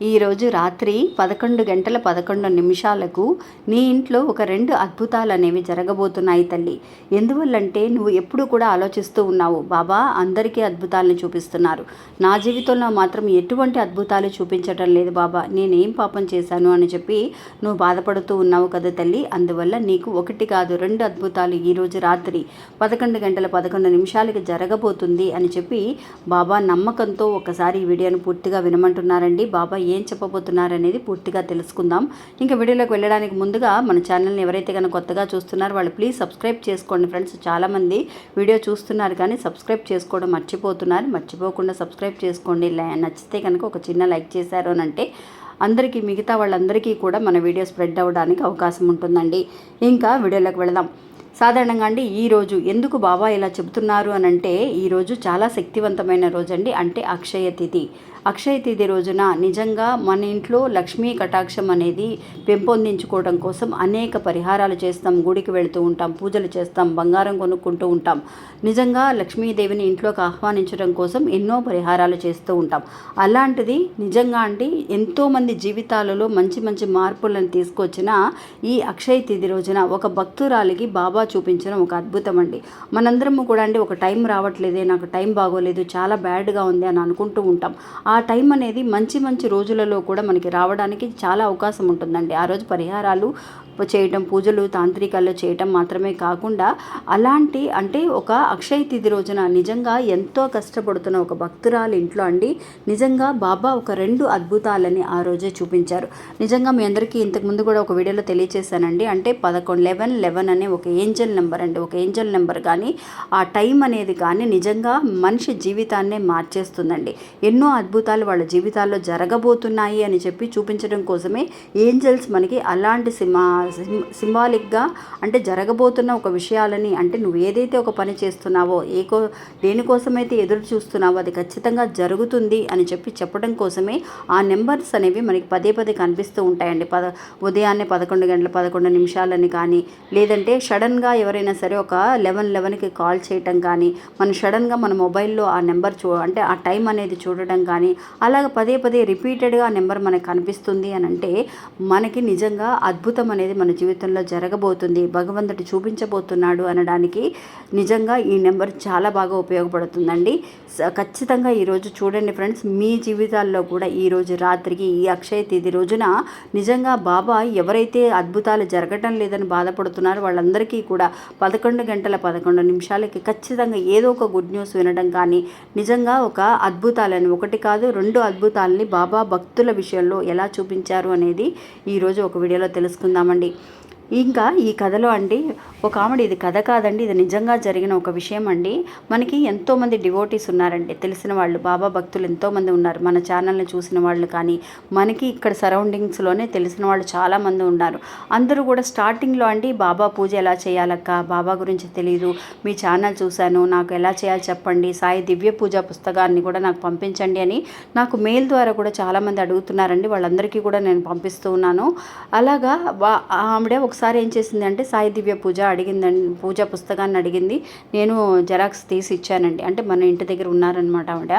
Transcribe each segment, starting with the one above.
ఈరోజు రాత్రి పదకొండు గంటల పదకొండు నిమిషాలకు నీ ఇంట్లో ఒక రెండు అద్భుతాలు అనేవి జరగబోతున్నాయి తల్లి. ఎందువల్లంటే నువ్వు ఎప్పుడు కూడా ఆలోచిస్తూ ఉన్నావు బాబా అందరికీ అద్భుతాలను చూపిస్తున్నారు. నా జీవితంలో మాత్రం ఎటువంటి అద్భుతాలు చూపించటం లేదు బాబా. నేనేం పాపం చేశాను? అని చెప్పి నువ్వు బాధపడుతూ ఉన్నావు కదా తల్లి. అందువల్ల నీకు ఒకటి కాదు రెండు అద్భుతాలు ఈరోజు రాత్రి పదకొండు గంటల పదకొండు నిమిషాలకి జరగబోతుంది అని చెప్పి బాబా నమ్మకంతో ఒకసారి ఈ వీడియోను పూర్తిగా వినమంటున్నారండి. బాబా ఏం చెప్పబోతున్నారు అనేది పూర్తిగా తెలుసుకుందాం. ఇంకా వీడియోలోకి వెళ్ళడానికి ముందుగా మన ఛానల్ని ఎవరైతే కనుక కొత్తగా చూస్తున్నారో వాళ్ళు ప్లీజ్ సబ్స్క్రైబ్ చేసుకోండి ఫ్రెండ్స్. చాలామంది వీడియో చూస్తున్నారు కానీ సబ్స్క్రైబ్ చేసుకోవడం మర్చిపోతున్నారు. మర్చిపోకుండా సబ్స్క్రైబ్ చేసుకోండి. నచ్చితే కనుక ఒక చిన్న లైక్ చేశారు అని అంటే అందరికీ మిగతా వాళ్ళందరికీ కూడా మన వీడియో స్ప్రెడ్ అవ్వడానికి అవకాశం ఉంటుందండి. ఇంకా వీడియోలోకి వెళదాం. సాధారణంగా అండి ఈరోజు ఎందుకు బాబా ఇలా చెబుతున్నారు అని అంటే ఈరోజు చాలా శక్తివంతమైన రోజు అండి అంటే అక్షయ తిథి. అక్షయ తిథి రోజున నిజంగా మన ఇంట్లో లక్ష్మీ కటాక్షం అనేది పెంపొందించుకోవడం కోసం అనేక పరిహారాలు చేస్తాం గుడికి వెళుతూ ఉంటాం పూజలు చేస్తాం బంగారం కొనుక్కుంటూ ఉంటాం. నిజంగా లక్ష్మీదేవిని ఇంట్లోకి ఆహ్వానించడం కోసం ఎన్నో పరిహారాలు చేస్తూ ఉంటాం. అలాంటిది నిజంగా అండి ఎంతోమంది జీవితాలలో మంచి మంచి మార్పులను తీసుకొచ్చిన ఈ అక్షయ తిథి రోజున ఒక భక్తురాలికి బాబా చూపించడం ఒక అద్భుతం అండి. మనందరము కూడా అండి ఒక టైం రావట్లేదే నాకు టైం బాగోలేదు చాలా బ్యాడ్గా ఉంది అని అనుకుంటూ ఉంటాం. ఆ టైం అనేది మంచి మంచి రోజులలో కూడా మనకి రావడానికి చాలా అవకాశం ఉంటుందండి. ఆ రోజు పరిహారాలు చేయటం పూజలు తాంత్రికాలు చేయటం మాత్రమే కాకుండా అలాంటి అంటే ఒక అక్షయ తిథి రోజున నిజంగా ఎంతో కష్టపడుతున్న ఒక భక్తురాలు ఇంట్లో అండి. నిజంగా బాబా ఒక రెండు అద్భుతాలని ఆ రోజే చూపించారు. నిజంగా మీ అందరికీ ఇంతకుముందు కూడా ఒక వీడియోలో తెలియచేశానండి. అంటే పదకొండు లెవెన్ లెవెన్ అనే ఒక ఏంజల్ నెంబర్ అండి. ఒక ఏంజల్ నెంబర్ కానీ ఆ టైం అనేది కానీ నిజంగా మనిషి జీవితాన్నే మార్చేస్తుందండి. ఎన్నో అద్భుతాలు వాళ్ళ జీవితాల్లో జరగబోతున్నాయి అని చెప్పి చూపించడం కోసమే ఏంజల్స్ మనకి అలాంటి సినిమా సింబాలిక్గా అంటే జరగబోతున్న ఒక విషయాలని అంటే నువ్వు ఏదైతే ఒక పని చేస్తున్నావో ఏ కో దేనికోసమైతే ఎదురు చూస్తున్నావో అది ఖచ్చితంగా జరుగుతుంది అని చెప్పి చెప్పడం కోసమే ఆ నెంబర్స్ అనేవి మనకి పదే పదే కనిపిస్తూ ఉంటాయండి. పద ఉదయాన్నే పదకొండు గంటల పదకొండు నిమిషాలని కానీ లేదంటే సడన్గా ఎవరైనా సరే ఒక లెవెన్ లెవెన్కి కాల్ చేయటం కానీ మనం సడన్గా మన మొబైల్లో ఆ నెంబర్ చూ అంటే ఆ టైం అనేది చూడడం కానీ అలాగ పదే పదే రిపీటెడ్గా ఆ నెంబర్ మనకు కనిపిస్తుంది అని అంటే మనకి నిజంగా అద్భుతం అనేది మన జీవితంలో జరగబోతుంది భగవంతుడు చూపించబోతున్నాడు అనడానికి నిజంగా ఈ నెంబర్ చాలా బాగా ఉపయోగపడుతుందండి. ఖచ్చితంగా ఈరోజు చూడండి ఫ్రెండ్స్ మీ జీవితాల్లో కూడా ఈరోజు రాత్రికి ఈ అక్షయ తేదీ రోజున నిజంగా బాబా ఎవరైతే అద్భుతాలు జరగటం లేదని బాధపడుతున్నారో వాళ్ళందరికీ కూడా పదకొండు గంటల పదకొండు నిమిషాలకి ఖచ్చితంగా ఏదో ఒక గుడ్ న్యూస్ వినడం కానీ నిజంగా ఒక అద్భుతాలని ఒకటి కాదు రెండు అద్భుతాలని బాబా భక్తుల విషయంలో ఎలా చూపించారు అనేది ఈరోజు ఒక వీడియోలో తెలుసుకుందామండి. 力。ఇంకా ఈ కథలో అండి ఒక ఆవిడ ఇది కథ కాదండి ఇది నిజంగా జరిగిన ఒక విషయం అండి. మనకి ఎంతోమంది డివోటీస్ ఉన్నారండి. తెలిసిన వాళ్ళు బాబా భక్తులు ఎంతోమంది ఉన్నారు. మన ఛానల్ని చూసిన వాళ్ళు కానీ మనకి ఇక్కడ సరౌండింగ్స్లోనే తెలిసిన వాళ్ళు చాలామంది ఉన్నారు. అందరూ కూడా స్టార్టింగ్లో అండి బాబా పూజ ఎలా చేయాలక్క? బాబా గురించి తెలియదు మీ ఛానల్ చూశాను. నాకు ఎలా చేయాలి చెప్పండి. సాయి దివ్య పూజ పుస్తకాన్ని కూడా నాకు పంపించండి అని నాకు మెయిల్ ద్వారా కూడా చాలామంది అడుగుతున్నారండి. వాళ్ళందరికీ కూడా నేను పంపిస్తూ ఉన్నాను. అలాగా వా- ఆవిడ ఒకసారి ఏం చేసింది అంటే సాయి దివ్య పూజ అడిగిందండి పూజ పుస్తకాన్ని అడిగింది. నేను జెరాక్స్ తీసి ఇచ్చానండి. అంటే మన ఇంటి దగ్గర ఉన్నారనమాట ఆవిడ.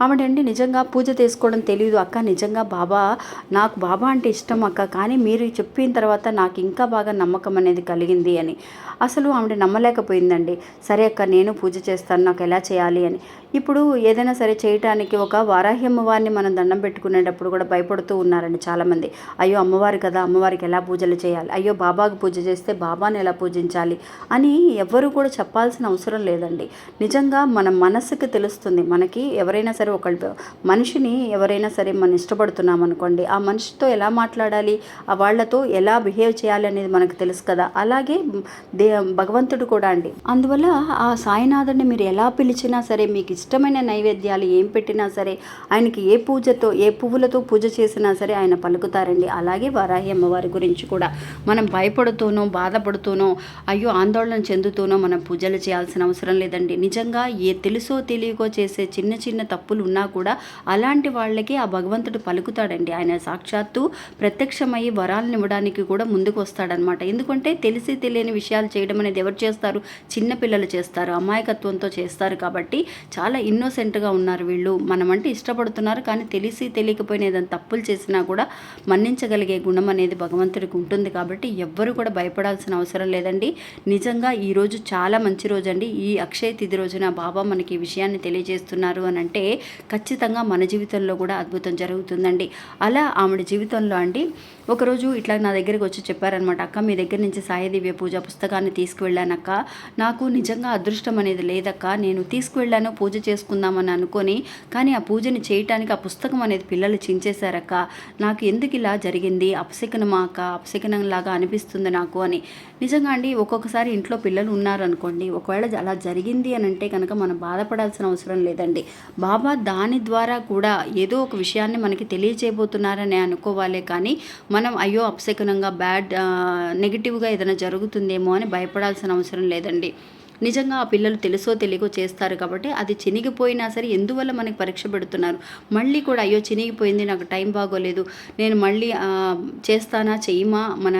ఆవిడండి నిజంగా పూజ చేసుకోవడం తెలియదు అక్క నిజంగా బాబా నాకు బాబా అంటే ఇష్టం అక్క కానీ మీరు చెప్పిన తర్వాత నాకు ఇంకా బాగా నమ్మకం అనేది కలిగింది అని. అసలు ఆవిడ నమ్మలేకపోయిందండి. సరే అక్క నేను పూజ చేస్తాను నాకు ఎలా చేయాలి అని. ఇప్పుడు ఏదైనా సరే చేయటానికి ఒక వారాహి అమ్మవారిని మనం దండం పెట్టుకునేటప్పుడు కూడా భయపడుతూ ఉన్నారండి చాలామంది. అయ్యో అమ్మవారు కదా అమ్మవారికి ఎలా పూజలు చేయాలి? అయ్యో బాబాకు పూజ చేస్తే బాబాని ఎలా పూజించాలి? అని ఎవ్వరూ కూడా చెప్పాల్సిన అవసరం లేదండి. నిజంగా మన మనసుకు తెలుస్తుంది మనకి ఎవరైనా సరే ఒకళ్ళు మనిషిని ఎవరైనా సరే మనం ఇష్టపడుతున్నాం అనుకోండి ఆ మనిషితో ఎలా మాట్లాడాలి ఆ వాళ్ళతో ఎలా బిహేవ్ చేయాలి అనేది మనకు తెలుసు కదా. అలాగే దే భగవంతుడు కూడా అండి. అందువల్ల ఆ సాయినాథుడిని మీరు ఎలా పిలిచినా సరే మీకు ఇష్టమైన నైవేద్యాలు ఏం పెట్టినా సరే ఆయనకి ఏ పూజతో ఏ పువ్వులతో పూజ చేసినా సరే ఆయన పలుకుతారండి. అలాగే వరాహి అమ్మవారి గురించి కూడా. మనం భయపడుతూనో బాధపడుతూనో అయ్యో ఆందోళన చెందుతూనో మనం పూజలు చేయాల్సిన అవసరం లేదండి. నిజంగా ఏ తెలుసో తెలియకో చేసే చిన్న చిన్న తప్పు తప్పులు ఉన్నా కూడా అలాంటి వాళ్ళకి ఆ భగవంతుడు పలుకుతాడండి. ఆయన సాక్షాత్తు ప్రత్యక్షమయ్యి వరాలను ఇవ్వడానికి కూడా ముందుకు వస్తాడనమాట. ఎందుకంటే తెలిసి తెలియని విషయాలు చేయడం అనేది ఎవరు చేస్తారు? చిన్నపిల్లలు చేస్తారు అమాయకత్వంతో చేస్తారు కాబట్టి చాలా ఇన్నోసెంట్గా ఉన్నారు వీళ్ళు. మనమంటే ఇష్టపడుతున్నారు కానీ తెలిసి తెలియకపోయిన ఏదైనా తప్పులు చేసినా కూడా మన్నించగలిగే గుణం అనేది భగవంతుడికి ఉంటుంది కాబట్టి ఎవ్వరు కూడా భయపడాల్సిన అవసరం లేదండి. నిజంగా ఈరోజు చాలా మంచి రోజు అండి ఈ అక్షయ తిథి రోజున బాబా మనకి ఈ విషయాన్ని తెలియజేస్తున్నారు అని అంటే ఖచ్చితంగా మన జీవితంలో కూడా అద్భుతం జరుగుతుందండి. అలా ఆవిడ జీవితంలో అండి ఒకరోజు ఇట్లా నా దగ్గరికి వచ్చి చెప్పారనమాట అక్క మీ దగ్గర నుంచి సాయదివ్య పూజ పుస్తకాన్ని తీసుకువెళ్ళానక్క. నాకు నిజంగా అదృష్టం అనేది లేదక్క. నేను తీసుకువెళ్ళాను పూజ చేసుకుందామని అనుకొని కానీ ఆ పూజని చేయటానికి ఆ పుస్తకం అనేది పిల్లలు చించేశారక్క. నాకు ఎందుకు ఇలా జరిగింది? అపశకనమా అక్క? అపశకనంలాగా అనిపిస్తుంది నాకు అని. నిజంగా అండి ఒక్కొక్కసారి ఇంట్లో పిల్లలు ఉన్నారనుకోండి ఒకవేళ అలా జరిగింది అని అంటే కనుక మనం బాధపడాల్సిన అవసరం లేదండి. బాబా దాని ద్వారా కూడా ఏదో ఒక విషయాన్ని మనకి తెలియచేయబోతున్నారని అనుకోవాలి కానీ మనం అయ్యో అపశకనంగా బ్యాడ్ నెగిటివ్గా ఏదైనా జరుగుతుందేమో అని భయపడాల్సిన అవసరం లేదండి. నిజంగా ఆ పిల్లలు తెలుసో తెలియకో చేస్తారు కాబట్టి అది చినిగిపోయినా సరే ఎందువల్ల మనకి పరీక్ష పెడుతున్నారు? మళ్ళీ కూడా అయ్యో చినిగిపోయింది నాకు టైం బాగోలేదు. నేను మళ్ళీ చేస్తానా చేయమా మన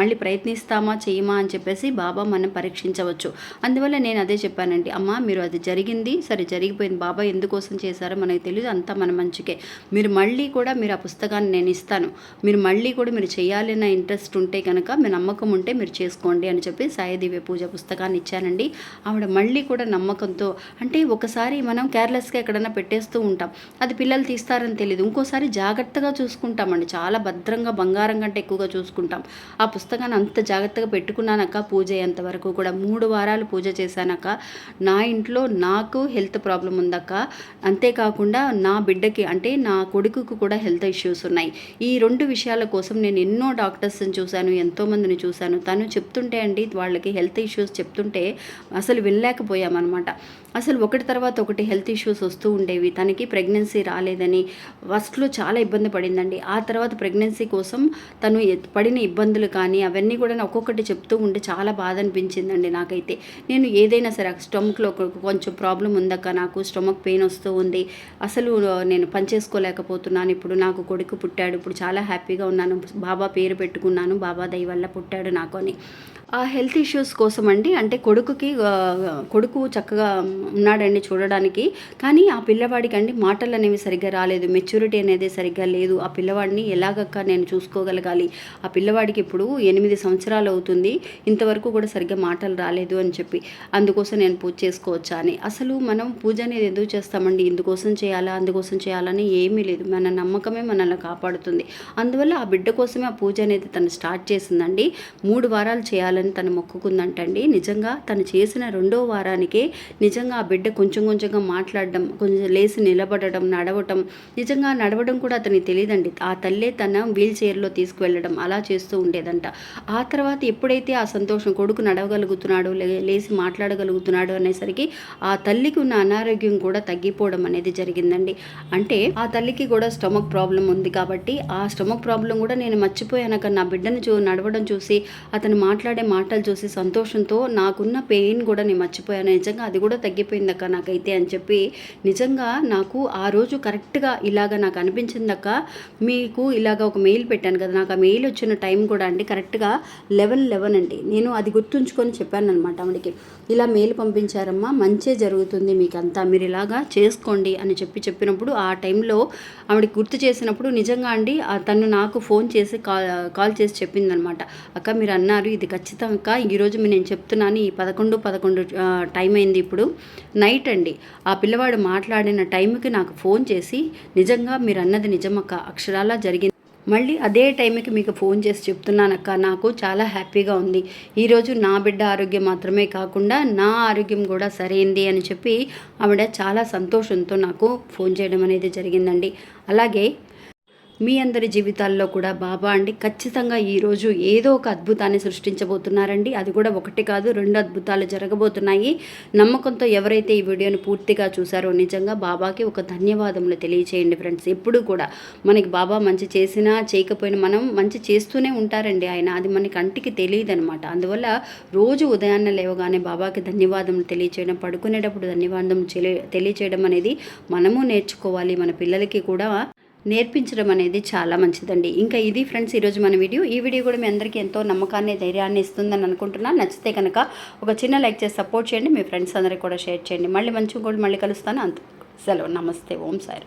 మళ్ళీ ప్రయత్నిస్తామా చేయమా అని చెప్పేసి బాబా మనం పరీక్షించవచ్చు. అందువల్ల నేను అదే చెప్పానండి. అమ్మ మీరు అది జరిగింది సరే జరిగిపోయింది. బాబా ఎందుకోసం చేశారో మనకు తెలియదు అంతా మన మంచికే. మీరు మళ్ళీ కూడా మీరు ఆ పుస్తకాన్ని నేను ఇస్తాను. మీరు మళ్ళీ కూడా మీరు చేయాలన్న ఇంట్రెస్ట్ ఉంటే కనుక మీ నమ్మకం ఉంటే మీరు చేసుకోండి అని చెప్పి సాయదివ్య పూజ పుస్తకాన్ని ఇచ్చానండి. ఆవిడ మళ్ళీ కూడా నమ్మకంతో అంటే ఒకసారి మనం కేర్లెస్గా ఎక్కడైనా పెట్టేస్తూ ఉంటాం. అది పిల్లలు తీస్తారని తెలియదు ఇంకోసారి జాగ్రత్తగా చూసుకుంటామండి. చాలా భద్రంగా బంగారం కంటే ఎక్కువగా చూసుకుంటాం. ఆ పుస్తకాన్ని అంత జాగ్రత్తగా పెట్టుకున్నానక్క పూజ అయ్యేంత వరకు కూడా. మూడు వారాలు పూజ చేశానక్క. నా ఇంట్లో నాకు హెల్త్ ప్రాబ్లం ఉందక్క. అంతేకాకుండా నా బిడ్డకి అంటే నా కొడుకుకు కూడా హెల్త్ ఇష్యూస్ ఉన్నాయి. ఈ రెండు విషయాల కోసం నేను ఎన్నో డాక్టర్స్ని చూశాను ఎంతోమందిని చూశాను. తను చెప్తుంటే అండి వాళ్ళకి హెల్త్ ఇష్యూస్ చెప్తుంటే అసలు వినలేకపోయామన్నమాట. అసలు ఒకటి తర్వాత ఒకటి హెల్త్ ఇష్యూస్ వస్తూ ఉండేవి. తనకి ప్రెగ్నెన్సీ రాలేదని ఫస్ట్లో చాలా ఇబ్బంది పడిందండి. ఆ తర్వాత ప్రెగ్నెన్సీ కోసం తను పడిన ఇబ్బందులు కానీ అవన్నీ కూడా ఒక్కొక్కటి చెప్తూ ఉంటే చాలా బాధ అనిపించిందండి నాకైతే. నేను ఏదైనా సరే స్టమక్లో కొంచెం ప్రాబ్లం ఉందక్క నాకు స్టమక్ పెయిన్ వస్తూ ఉంది. అసలు నేను పనిచేసుకోలేకపోతున్నాను ఇప్పుడు నాకు కొడుకు పుట్టాడు. ఇప్పుడు చాలా హ్యాపీగా ఉన్నాను. బాబా పేరు పెట్టుకున్నాను. బాబా దయ వల్ల పుట్టాడు నాకు అని. ఆ హెల్త్ ఇష్యూస్ కోసం అండి అంటే కొడుకుకి ఆ, కొడుకు చక్కగా ఉన్నాడండి చూడడానికి. కానీ ఆ పిల్లవాడికి అండి మాటలు అనేవి సరిగ్గా రాలేదు. మెచ్యూరిటీ అనేది సరిగ్గా లేదు. ఆ పిల్లవాడిని ఎలాగక్క నేను చూసుకోగలగాలి? ఆ పిల్లవాడికి ఇప్పుడు ఎనిమిది సంవత్సరాలు అవుతుంది. ఇంతవరకు కూడా సరిగ్గా మాటలు రాలేదు అని చెప్పి అందుకోసం నేను పూజ చేసుకోవచ్చా అని. అసలు మనం పూజ అనేది ఎందుకు చేస్తామండి? ఇందుకోసం చేయాలా? అందుకోసం చేయాలని ఏమీ లేదు. మన నమ్మకమే మనల్ని కాపాడుతుంది. అందువల్ల ఆ బిడ్డ కోసమే ఆ పూజ అనేది తను స్టార్ట్ చేసిందండి. మూడు వారాలు చేయాలని తను మొక్కుకుందంటండి. నిజంగా తను చేసిన రెండో వారానికే నిజంగా ఆ బిడ్డ కొంచెం కొంచెంగా మాట్లాడడం కొంచెం లేచి నిలబడడం నడవటం. నిజంగా నడవడం కూడా అతనికి తెలియదండి ఆ తల్లే తన వీల్ చైర్లో తీసుకువెళ్ళడం అలా చేస్తూ ఉండేదంట. ఆ తర్వాత ఎప్పుడైతే ఆ సంతోషం కొడుకు నడవగలుగుతున్నాడు లే- లేచి మాట్లాడగలుగుతున్నాడు అనేసరికి ఆ తల్లికి ఉన్న అనారోగ్యం కూడా తగ్గిపోవడం అనేది జరిగిందండి. అంటే ఆ తల్లికి కూడా స్టమక్ ప్రాబ్లం ఉంది కాబట్టి ఆ స్టమక్ ప్రాబ్లం కూడా నేను మర్చిపోయానక నా బిడ్డను చూ నడవడం చూసి అతను మాట్లాడే మాటలు చూసి సంతోషంతో నాకున్న పెయిన్ కూడా నేను మర్చిపోయాను. నిజంగా అది కూడా తగ్గిపోయిందక్క నాకైతే అని చెప్పి. నిజంగా నాకు ఆ రోజు కరెక్ట్గా ఇలాగ నాకు అనిపించిందక్క. మీకు ఇలాగ ఒక మెయిల్ పెట్టాను కదా నాకు ఆ మెయిల్ వచ్చిన టైం కూడా అండి కరెక్ట్గా లెవెన్ లెవెన్ అండి. నేను అది గుర్తుంచుకొని చెప్పాను అనమాట ఆవిడకి. ఇలా మెయిల్ పంపించారమ్మా మంచే జరుగుతుంది మీకు అంతా మీరు ఇలాగా చేసుకోండి అని చెప్పి చెప్పినప్పుడు ఆ టైంలో ఆవిడకి గుర్తు చేసినప్పుడు నిజంగా అండి తను నాకు ఫోన్ చేసి కాల్ కాల్ చేసి చెప్పిందనమాట అక్క మీరు అన్నారు ఇది ఖచ్చితంగా ఈరోజు మీ నేను చెప్తున్నాను ఈ పదకొండు పదకొండు పదకొండు టైం అయింది ఇప్పుడు. నైట్ అండి. ఆ పిల్లవాడు మాట్లాడిన టైంకి నాకు ఫోన్ చేసి నిజంగా మీరు అన్నది నిజమక్క అక్షరాలా జరిగింది. మళ్ళీ అదే టైంకి మీకు ఫోన్ చేసి చెప్తున్నానక్క. నాకు చాలా హ్యాపీగా ఉంది. ఈరోజు నా బిడ్డ ఆరోగ్యం మాత్రమే కాకుండా నా ఆరోగ్యం కూడా సరైంది అని చెప్పి ఆవిడ చాలా సంతోషంతో నాకు ఫోన్ చేయడం అనేది జరిగిందండి. అలాగే మీ అందరి జీవితాల్లో కూడా బాబా అండి ఖచ్చితంగా ఈరోజు ఏదో ఒక అద్భుతాన్ని సృష్టించబోతున్నారండి. అది కూడా ఒకటి కాదు రెండు అద్భుతాలు జరగబోతున్నాయి. నమ్మకంతో ఎవరైతే ఈ వీడియోని పూర్తిగా చూసారో నిజంగా బాబాకి ఒక ధన్యవాదములు తెలియచేయండి ఫ్రెండ్స్. ఎప్పుడు కూడా మనకి బాబా మంచి చేసినా చేయకపోయినా మనం మంచి చేస్తూనే ఉంటారండి ఆయన. అది మన కంటికి తెలియదు అనమాట అందువల్ల రోజు ఉదయాన్నే లేవగానే బాబాకి ధన్యవాదములు తెలియచేయడం పడుకునేటప్పుడు ధన్యవాదం తెలియచేయడం అనేది మనము నేర్చుకోవాలి. మన పిల్లలకి కూడా నేర్పించడం అనేది చాలా మంచిదండి. ఇంకా ఇది ఫ్రెండ్స్ ఈరోజు మన వీడియో. ఈ వీడియో కూడా మీ అందరికీ ఎంతో నమ్మకాన్ని ధైర్యాన్ని ఇస్తుందని అనుకుంటున్నాను నచ్చితే కనుక ఒక చిన్న లైక్ చేసి సపోర్ట్ చేయండి. మీ ఫ్రెండ్స్ అందరికీ కూడా షేర్ చేయండి. మళ్ళీ మంచి కూడా మళ్ళీ కలుస్తాను. అంత సెలవు. నమస్తే. ఓం సార్